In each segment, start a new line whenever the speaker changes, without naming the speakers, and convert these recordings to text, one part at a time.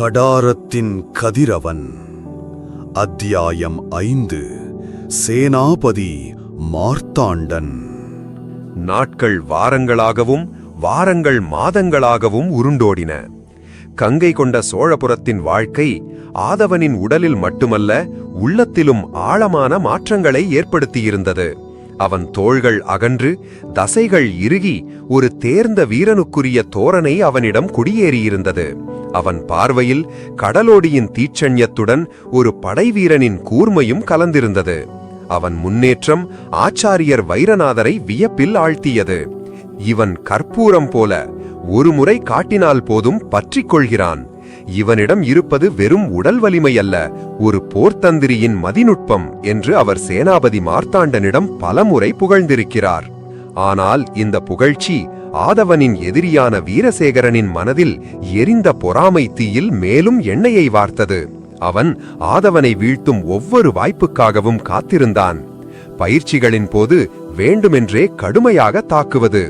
கடாரத்தின் கதிரவன். அத்தியாயம் ஐந்து. சேனாபதி மார்த்தாண்டன்.
நாட்கள் வாரங்களாகவும் வாரங்கள் மாதங்களாகவும் உருண்டோடின. கங்கை கொண்ட சோழபுரத்தின் வாழ்க்கை ஆதவனின் உடலில் மட்டுமல்ல உள்ளத்திலும் ஆழமான மாற்றங்களை ஏற்படுத்தியிருந்தது. அவன் தோள்கள் அகன்று தசைகள் இறுகி ஒரு தேர்ந்த வீரனுக்குரிய தோரணை அவனிடம் குடியேறியிருந்தது. அவன் பார்வையில் கடலோடியின் தீட்சண்யத்துடன் ஒரு படைவீரனின் கூர்மையும் கலந்திருந்தது. அவன் முன்னேற்றம் ஆச்சாரியர் வைரநாதரை வியப்பில் ஆழ்த்தியது. இவன் கற்பூரம் போல ஒருமுறை காட்டினால் போதும் பற்றிக் கொள்கிறான். இவனிடம் இருப்பது வெறும் உடல் வலிமை அல்ல ஒரு போர்த்தந்திரியின் மதிநுட்பம் என்று அவர் சேனாபதி மார்த்தாண்டனிடம் பலமுறை புகழ்ந்திருக்கிறார். ஆனால் இந்த புகழ்ச்சி ஆதவனின் எதிரியான வீரசேகரனின் மனதில் எரிந்த பொறாமை தீயில் மேலும் எண்ணெயை வார்த்தது. அவன் ஆதவனை வீழ்த்தும் ஒவ்வொரு வாய்ப்புக்காகவும் காத்திருந்தான். பயிற்சிகளின் போது வேண்டுமென்றே கடுமையாக தாக்குவது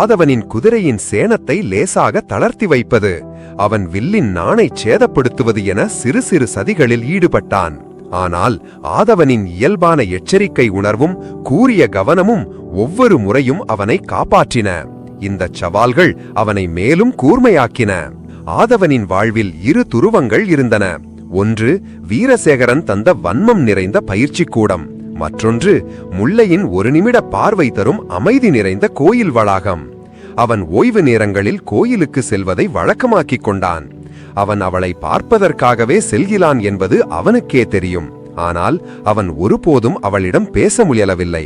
ஆதவனின் குதிரையின் சேனத்தை லேசாக தளர்த்தி வைப்பது. அவன் வில்லின் நாணை சேதப்படுத்துவது என சிறு சிறு சதிகளில் ஈடுபட்டான். ஆனால் ஆதவனின் இயல்பான எச்சரிக்கை உணர்வும் கூறிய கவனமும் ஒவ்வொரு முறையும் அவனை காப்பாற்றின. இந்த சவால்கள் அவனை மேலும் கூர்மையாக்கின. ஆதவனின் வாழ்வில் இரு துருவங்கள் இருந்தன. ஒன்று வீரசேகரன் தந்த வன்மம் நிறைந்த பயிற்சி கூடம். மற்றொன்று முல்லையின் ஒரு நிமிட பார்வை தரும் அமைதி நிறைந்த கோயில் வளாகம். அவன் ஓய்வு நேரங்களில் கோயிலுக்கு செல்வதை வழக்கமாக்கிக் கொண்டான். அவன் அவளை பார்ப்பதற்காகவே செல்கிறான் என்பது அவனுக்கே தெரியும். ஆனால் அவன் ஒருபோதும் அவளிடம் பேச முயலவில்லை.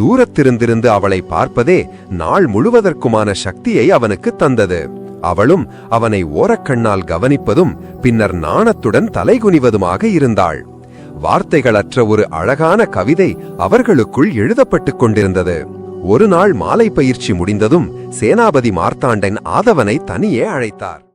தூரத்திருந்திருந்து அவளை பார்ப்பதே நாள் முழுவதற்குமான சக்தியை அவனுக்கு தந்தது. அவளும் அவனை ஓரக்கண்ணால் கவனிப்பதும் பின்னர் நாணத்துடன் தலைகுனிவதுமாக இருந்தாள். வார்த்தைகளற்ற ஒரு அழகான கவிதை அவர்களுக்குள் எழுதப்பட்டுக் கொண்டிருந்தது. ஒரு நாள் மாலை பயிற்சி முடிந்ததும் சேனாபதி மார்த்தாண்டன் ஆதவனை தனியே அழைத்தார்.